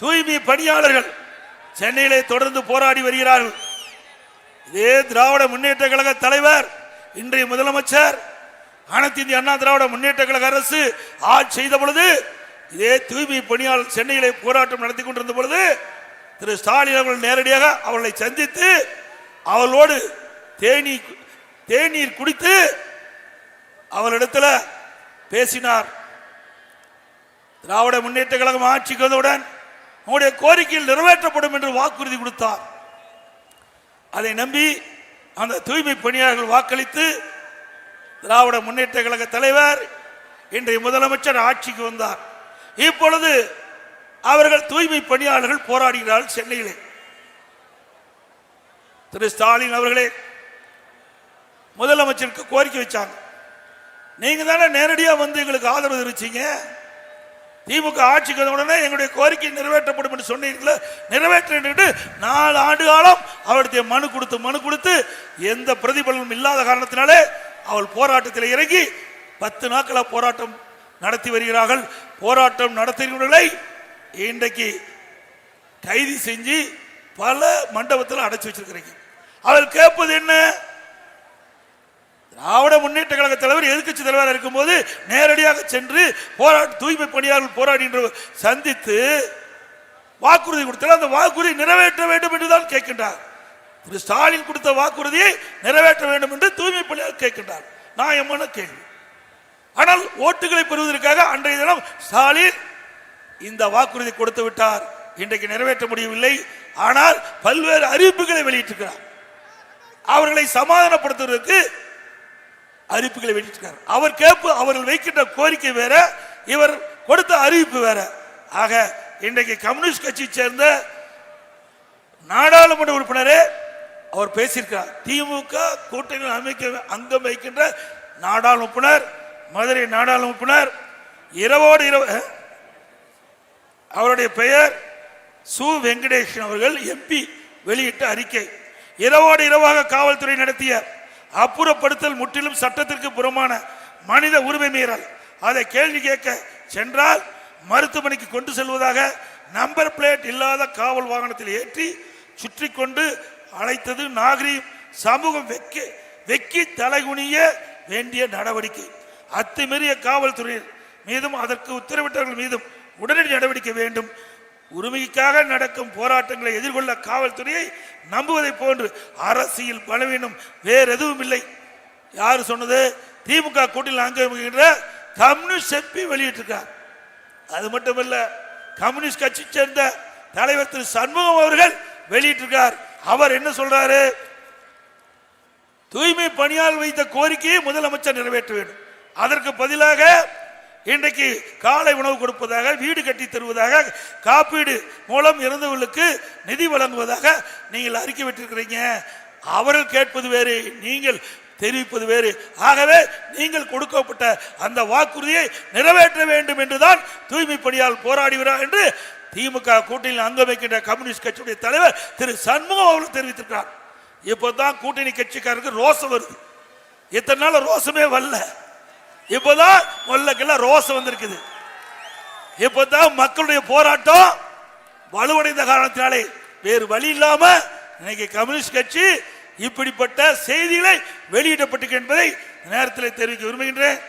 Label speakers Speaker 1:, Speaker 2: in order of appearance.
Speaker 1: தூய்மை பணியாளர்கள் சென்னையிலே தொடர்ந்து போராடி வருகிறார்கள். இதே திராவிட முன்னேற்ற கழக தலைவர் இன்றைய முதலமைச்சர் அனைத்து இந்திய அண்ணா திராவிட முன்னேற்ற கழக அரசு ஆட்சி செய்த பொழுது இதே தூய்மை பணியாளர் சென்னையிலே போராட்டம் நடத்தி கொண்டிருந்த பொழுது திரு ஸ்டாலின் அவர்கள் நேரடியாக அவர்களை சந்தித்து அவர்களோடு தேநீர் தேநீர் குடித்து அவளிடத்தில் பேசினார். திராவிட முன்னேற்ற கழகம் ஆட்சிக்கு வந்தவுடன் உங்களுடைய கோரிக்கையில் நிறைவேற்றப்படும் என்று வாக்குறுதி கொடுத்தார். அதை நம்பி அந்த தூய்மை பணியாளர்கள் வாக்களித்து திராவிட முன்னேற்ற கழக தலைவர் இன்றைய முதலமைச்சர் ஆட்சிக்கு வந்தார். இப்பொழுது அவர்கள் தூய்மை பணியாளர்கள் போராடுகிறார்கள் சென்னையிலே. திரு ஸ்டாலின் அவர்களே முதலமைச்சருக்கு கோரிக்கை வச்சாங்க. நீங்க தானே நேரடியாக வந்து எங்களுக்கு ஆதரவு தெரிவிச்சீங்க? திமுக ஆட்சிக்கு வந்த உடனே எங்களுடைய கோரிக்கை நிறைவேற்றப்படும் என்று சொன்னீங்களே நிறைவேற்றிட்டு நாலு ஆண்டு காலம் அவருடைய மனு கொடுத்து மனு கொடுத்து எந்த பிரதிபலனும் இல்லாத காரணத்தினாலே அவள் போராட்டத்தில் இறங்கி பத்து நாட்களாக போராட்டம் நடத்தி வருகிறார்கள். போராட்டம் நடத்துகிறவர்களை இன்றைக்கு கைது செஞ்சு பல மண்டபத்தில் அடைச்சி வச்சிருக்கிறீங்க. அவள் கேட்பது என்ன? திராவிட முன்னேற்ற கழக தலைவர் எதிர்க்கட்சி தலைவராக இருக்கும்போது நேரடியாக சென்று போராட்ட தூய்மை பணியாளர்கள் போராடின்ற சந்தித்து வாக்குறுதி கொடுத்தால் அந்த வாக்குறுதி நிறைவேற்ற வேண்டும் என்று தான் கேட்கின்றார். திரு ஸ்டாலின் கொடுத்த வாக்குறுதியை நிறைவேற்ற வேண்டும் என்று தூய்மை பணியாளர் கேட்கின்றார். நியாயமான கேள்வி. ஆனால் ஓட்டுகளை பெறுவதற்காக அன்றைய தினம் ஸ்டாலின் இந்த வாக்குறுதி கொடுத்து விட்டார். இன்றைக்கு நிறைவேற்ற முடியவில்லை. ஆனால் பல்வேறு அறிவிப்புகளை வெளியிட்டிருக்கிறார். அவர்களை சமாதானப்படுத்துவதற்கு அறிவிப்புகளை வெளியிட்டிருக்கார். அவர் கேட்பு அவர்கள் வைக்கின்ற கோரிக்கை வேற இவர் கொடுத்த அறிவிப்பு வேற. ஆக இன்றைக்கு கம்யூனிஸ்ட் கட்சியை சேர்ந்த நாடாளுமன்ற உறுப்பினரே அவர் பேசியிருக்கிறார். திமுக கூட்டணி அமைக்க அங்கம் வைக்கின்ற நாடாளுமன்ற உறுப்பினர் மதுரை நாடாளுமன்ற உறுப்பினர் இரவோடு இரவு அவருடைய பெயர் சு. வெங்கடேஷன் அவர்கள் எம்பி வெளியிட்ட அறிக்கை. இரவோடு இரவாக காவல்துறை நடத்திய அப்புறப்படுத்தல் முற்றிலும் சட்டத்திற்கு புறமான மனித உரிமை மீறல். அதை கேள்வி கேட்க சென்றால் மருத்துவமனைக்கு கொண்டு செல்வதாக நம்பர் பிளேட் இல்லாத காவல் வாகனத்தில் ஏற்றி சுற்றி கொண்டு அழைத்தது நாகரீகம் சமூகம் வெக்கி வெக்கி தலைகுனிய வேண்டிய நடவடிக்கை. அத்துமீறிய காவல்துறையினர் மீதும் அதற்கு உத்தரவிட்டவர்கள் மீதும் உடனடி நடவடிக்கை வேண்டும். உரிமைக்காக நடக்கும் போராட்டங்களை எதிர்கொள்ள காவல்துறையை நம்புவதை போன்று அரசியல் பலவீனம் வேற எதுவும் இல்லை. யார் சொன்னது? திமுக கூட்டில் அங்கீகரிக்கின்ற கம்யூனிஸ்ட் எம்பி வெளியிட்டிருக்கார் அது மட்டுமல்ல கம்யூனிஸ்ட் கட்சி சேர்ந்த தலைவர் திரு சண்முகம் அவர்கள் வெளியிட்டிருக்கார் அவர் என்ன சொல்றாரு? தூய்மை பணியால் வைத்த கோரிக்கையை முதலமைச்சர் நிறைவேற்ற வேண்டும். அதற்கு பதிலாக இன்றைக்கு காலை உணவு கொடுப்பதாக வீடு கட்டி தருவதாக காப்பீடு மூலம் இறந்தவர்களுக்கு நிதி வழங்குவதாக நீங்கள் அறிக்கை விட்டிருக்கிறீங்க. அவர்கள் கேட்பது வேறு நீங்கள் தெரிவிப்பது வேறு. ஆகவே நீங்கள் கொடுக்கப்பட்ட அந்த வாக்குறுதியை நிறைவேற்ற வேண்டும் என்றுதான் தூய்மை பணியால் போராடுகிறார் என்று திமுக கூட்டணியில் அங்கம் வைக்கின்ற கம்யூனிஸ்ட் கட்சியுடைய தலைவர் திரு சண்முகம் அவர்கள் தெரிவித்திருக்கிறார். இப்போதான் கூட்டணி கட்சிக்காரருக்கு ரோசம் வருது. இத்தனை நாள் ரோசமே வரல. இப்பதான் முல்லக்கெல்லாம் ரோஸ் வந்திருக்குது. இப்பதான் மக்களுடைய போராட்டம் வலுவடைந்த காரணத்தினாலே வேறு வழி இல்லாம இன்னைக்கு கம்யூனிஸ்ட் கட்சி இப்படிப்பட்ட செய்திகளை வெளியிடப்பட்டிருக்கு என்பதை நேரத்தில் தெரிவிக்க விரும்புகின்றேன்.